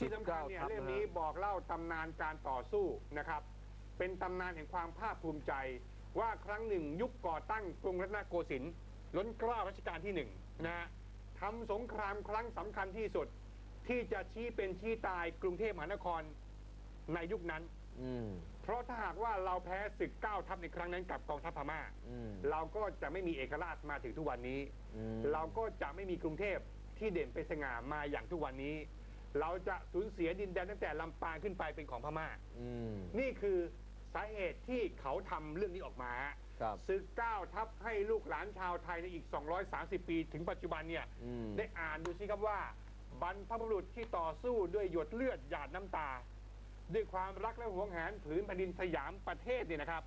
ที่สำคัญเนี่ย19ทับเล่มนะฮะนี้บอกเล่าตำนานการต่อสู้นะครับ เป็นตำนานแห่งความภาคภูมิใจ ว่าครั้งหนึ่งยุคก่อตั้งกรุงรัตนโกสินทร์ล้นเกล้ารัชกาลที่หนึ่งนะฮะทำสงครามครั้งสำคัญที่สุดที่จะชี้เป็นชี้ตายกรุงเทพมหานครในยุคนั้นอืมเพราะถ้าหากว่าเราแพ้ศึกเก้าทัพในครั้งนั้นกับกองทัพพม่าอืมเราก็จะไม่มีเอกราชมาถึงทุกวันนี้อืมเราก็จะไม่มีกรุงเทพที่เด่นเป็นสง่ามาอย่างทุกวันนี้ เราจะสูญเสียดินแดนตั้งแต่ลำปางขึ้นไปเป็นของพม่า อืม นี่คือสาเหตุที่เขาทำเรื่องนี้ออกมาฮะครับศึกเก้าทัพให้ลูกหลานชาวไทยในอีก 230 ปี ถึงปัจจุบันเนี่ย อืม ได้อ่านดูสิครับว่า บรรพบุรุษที่ต่อสู้ด้วยหยดเลือดหยาดน้ำตา ด้วยความรักและหวงแหนผืนแผ่นดินสยามประเทศเนี่ยนะครับ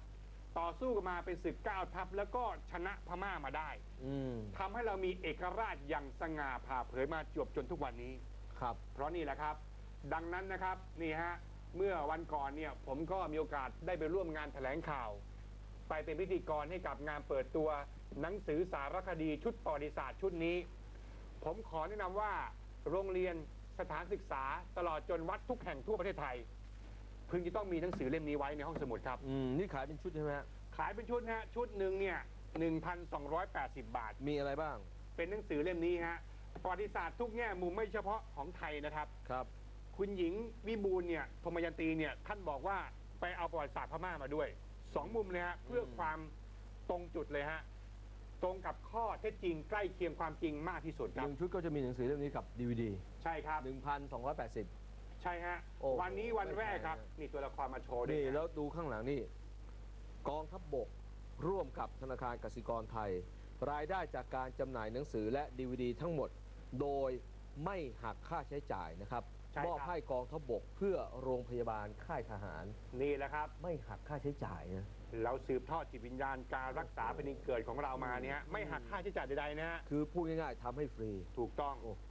ต่อสู้กันมาเป็นศึกเก้าทัพแล้วก็ชนะพม่ามาได้ อืม ทำให้เรามีเอกราชอย่างสง่าผ่าเผยมาจวบจนทุกวันนี้ ครับ เพราะนี่แหละครับ ดังนั้นนะครับนี่ฮะเมื่อวันก่อนเนี่ยผมก็มีโอกาสได้ไปร่วมงานแถลงข่าว ไปเป็นพิธีกรให้กับงานเปิดตัวหนังสือสารคดีชุดประวัติศาสตร์ชุดนี้ ผมขอแนะนำว่าโรงเรียนสถานศึกษาตลอดจนวัดทุกแห่งทั่วประเทศไทยพึงจะต้องมีหนังสือเล่มนี้ไว้ในห้องสมุดครับอืมนี่ขายเป็นชุดใช่ไหมฮะขายเป็นชุดนะฮะชุดหนึ่งเนี่ย1,280บาท มีอะไรบ้าง เป็นหนังสือเล่มนี้ฮะ ประวัติศาสตร์ทุกแง่มุมไม่เฉพาะของไทยนะครับ ครับ คุณหญิงวิบูลย์เนี่ยพรหมยันตีเนี่ยท่านบอกว่าไปเอาประวัติศาสตร์พม่ามาด้วยสองมุมเลยฮะเพื่อความตรงจุดเลยฮะตรงกับข้อเท็จจริงใกล้เคียงความจริงมากที่สุดคหรับ นึ่งชุดก็จะมีหนังสือเล่มนี้กับ DVD ใช่ครับ1,280ใช่ฮะ โอ้โหวันนี้วันแรกครับนี่ตัวละครมาโชว์ด้วยนี่นะแล้วดูข้างหลังนี่ กองทัพบบกร่วมกับธนาคารกสิกรไทย รายได้จากการจำหน่ายหนังสือและ DVD ทั้งหมด โดยไม่หักค่าใช้จ่ายนะครับใช่มอบครับให้กองทัพบบกเพื่อโรงพยาบาลค่ายทหาร นี่แหละครับ ไม่หักค่าใช้จ่ายนะเราสืบทอดจิตวิญญาณการรักษาเป็นดินเกิดของเรามาเนี่ยไม่หักค่าใช้จ่ายใดๆนะฮะคือพูดง่ายๆทำให้ฟรี ถูกต้อง โอ้โห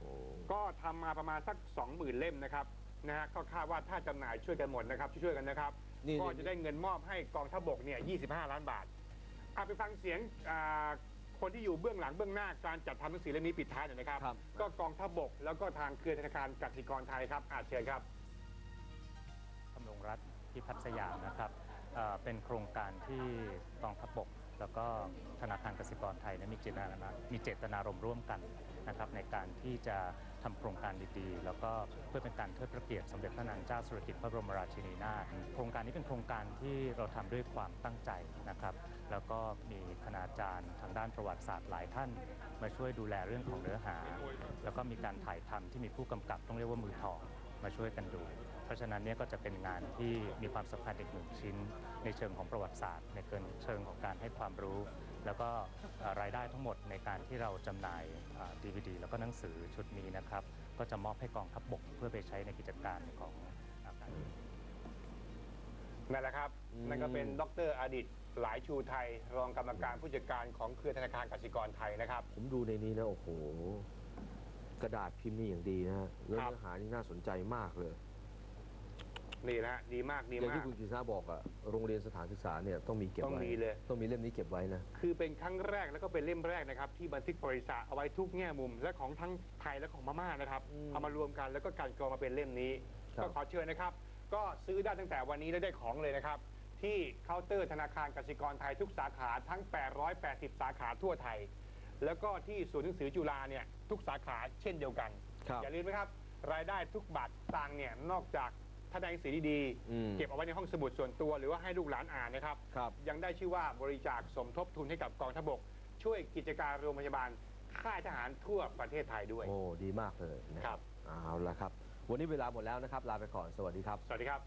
ก็ทำมาประมาณสัก 20,000 เล่มนะครับนะฮะก็คาดว่าถ้าจำหน่ายช่วยกันหมดนะครับช่วยๆกันนะครับ นี่ ก็จะได้เงินมอบให้กองทัพบกเนี่ย25 ล้านบาทเอาไปฟังเสียงอ่า คนที่อยู่เบื้องหลังเบื้องหน้าการจัดทำหนังสือเล่มนี้ปิดท้ายหน่อยนะครับ ครับ ก็กองทัพบกแล้วก็ทางเครือธนาคารกสิกรไทยครับอาเชิญครับดำรงรัฐพิพัฒน์สยามนะครับเอ่อเป็นโครงการที่กองทัพบก แล้วก็ธนาคารกสิกรไทยมีเจตนามีเจตนารมณ์ร่วมกันนะครับในการที่จะทำโครงการดีๆ แล้วก็เพื่อเป็นการเทิดพระเกียรติสมเด็จพระนางเจ้าสุรกิติ์พระบรมราชินีนาถโครงการนี้เป็นโครงการที่เราทำด้วยความตั้งใจนะครับ แล้วก็มีคณาจารย์ทางด้านประวัติศาสตร์หลายท่าน มาช่วยดูแลเรื่องของเนื้อหา แล้วก็มีการถ่ายทำที่มีผู้กำกับต้องเรียกว่ามือทอง มาช่วยกันดู เพราะฉะนั้นเนี่ยก็จะเป็นงานที่มีความสำคัญอีกหนึ่งชิ้น ในเชิงของประวัติศาสตร์ ในเชิงของการให้ความรู้ แล้วก็เอ่อรายได้ทั้งหมดในการที่เราจำหน่ายดีวดีแล้วก็หนังสือชุดนี้นะครับ ก็จะมอบให้กองทัพบกเพื่อไปใช้ในกิจการของอาการนั่นแหละครับอืมนั่นก็เป็นดรอดิตหลายชูไทย รองกรรมการผู้จัดการของเครือธนาคารกสิกรไทยนะครับ ผมดูในนี้นะโอ้โห กระดาษพิมพ์นี่อย่างดีนะฮะแล้วครับ เนื้อหานี่น่าสนใจมากเลย นี่นะฮะดีมากดีอย่างมาที่ก คุณกฤษณะบอกอะโรงเรียนสถานศึกษาเนี่ยต้องมีเก็บต้องไว้มีเลย ต้องมีเล่มนี้เก็บไว้นะ คือเป็นครั้งแรกแล้วก็เป็นเล่มแรกนะครับ ที่บันทึกประวัติศาสตร์เอาไว้ทุกแง่มุม และของทั้งไทยและของพม่านะครับอืมเอามารวมกันแล้วก็กลันกรองมาเป็นเล่มนี้ ครับ ก็ขอเชิญนะครับ ก็ซื้อได้ตั้งแต่วันนี้แล้วได้ของเลยนะครับ ที่เคาน์เตอร์ธนาคารกสิกรไทยทุกสาขาทั้ง 880 สาขาทั่วไทย แล้วก็ที่ศูนย์หนังสือจุฬาเนี่ยทุกสาขาเช่นเดียวกัน ครับ อย่าลืมนะครับ รายได้ทุกบาทสตางค์เนี่ยนอกจากถ้าได้หนังสือดีอืม ๆเก็บเอาไว้ในห้องสมุดส่วนตัว หรือว่าให้ลูกหลานอ่านนะครับ ครับ ยังได้ชื่อว่าบริจาคสมทบทุนให้กับกองทัพบก ช่วยกิจการโรงพยาบาลค่ายทหารทั่วประเทศไทยด้วย โอ้ ดีมากเลยนะครับ เอาละครับ วันนี้เวลาหมดแล้วนะครับ ลาไปก่อน สวัสดีครับ สวัสดีครับ